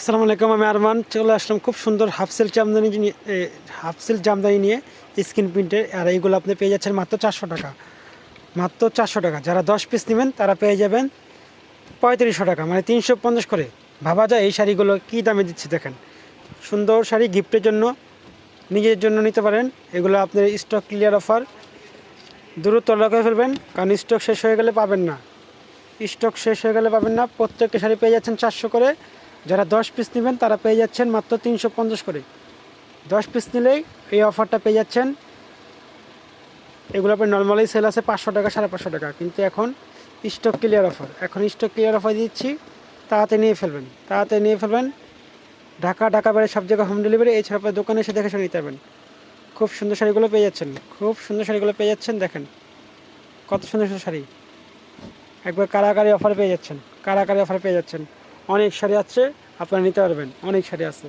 আসসালামু আলাইকুম, আমি আরমান। চলে আসলাম খুব সুন্দর half silk jamdani half silk jamdani নিয়ে স্ক্রিন প্রিন্টের। আর এইগুলো আপনি পেয়ে যাচ্ছেন মাত্র চারশো টাকা। মাত্র চারশো টাকা। যারা দশ পিস নেবেন, তারা পেয়ে যাবেন পঁয়ত্রিশশো টাকা মানে তিনশো পঞ্চাশ করে। ভাবা যায় এই শাড়িগুলো কী দামে দিচ্ছে, দেখেন। সুন্দর শাড়ি, গিফটের জন্য, নিজের জন্য নিতে পারেন। এগুলো আপনার স্টক ক্লিয়ার অফার দ্রুত করে ফেলবেন, কারণ স্টক শেষ হয়ে গেলে পাবেন না। স্টক শেষ হয়ে গেলে পাবেন না। প্রত্যেকটা শাড়ি পেয়ে যাচ্ছেন চারশো করে। যারা দশ পিস নেবেন, তারা পেয়ে যাচ্ছেন মাত্র তিনশো পঞ্চাশ করে। দশ পিস নিলেই এই অফারটা পেয়ে যাচ্ছেন। এগুলো আপনার নর্মালি সেল আছে পাঁচশো টাকা, সাড়ে পাঁচশো টাকা। কিন্তু এখন স্টক ক্লিয়ার অফার এখন স্টক ক্লিয়ার অফার দিচ্ছি, তাড়াতাড়ি নিয়ে ফেলবেন। তাড়াতাড়ি নিয়ে ফেলবেন। ঢাকা ঢাকা বাইরে সব জায়গায় হোম ডেলিভারি এছাড়া আপনার দোকানে এসে দেখে নিতে পারবেন। খুব সুন্দর শাড়িগুলো পেয়ে যাচ্ছেন। খুব সুন্দর শাড়িগুলো পেয়ে যাচ্ছেন, দেখেন। কত সুন্দর সুন্দর শাড়ি। একবার কারাকারি অফার পেয়ে যাচ্ছেন। কারাকারি অফার পেয়ে যাচ্ছেন। অনেক শাড়ি আছে আপনারা নিতে পারবেন। অনেক শাড়ি আছে।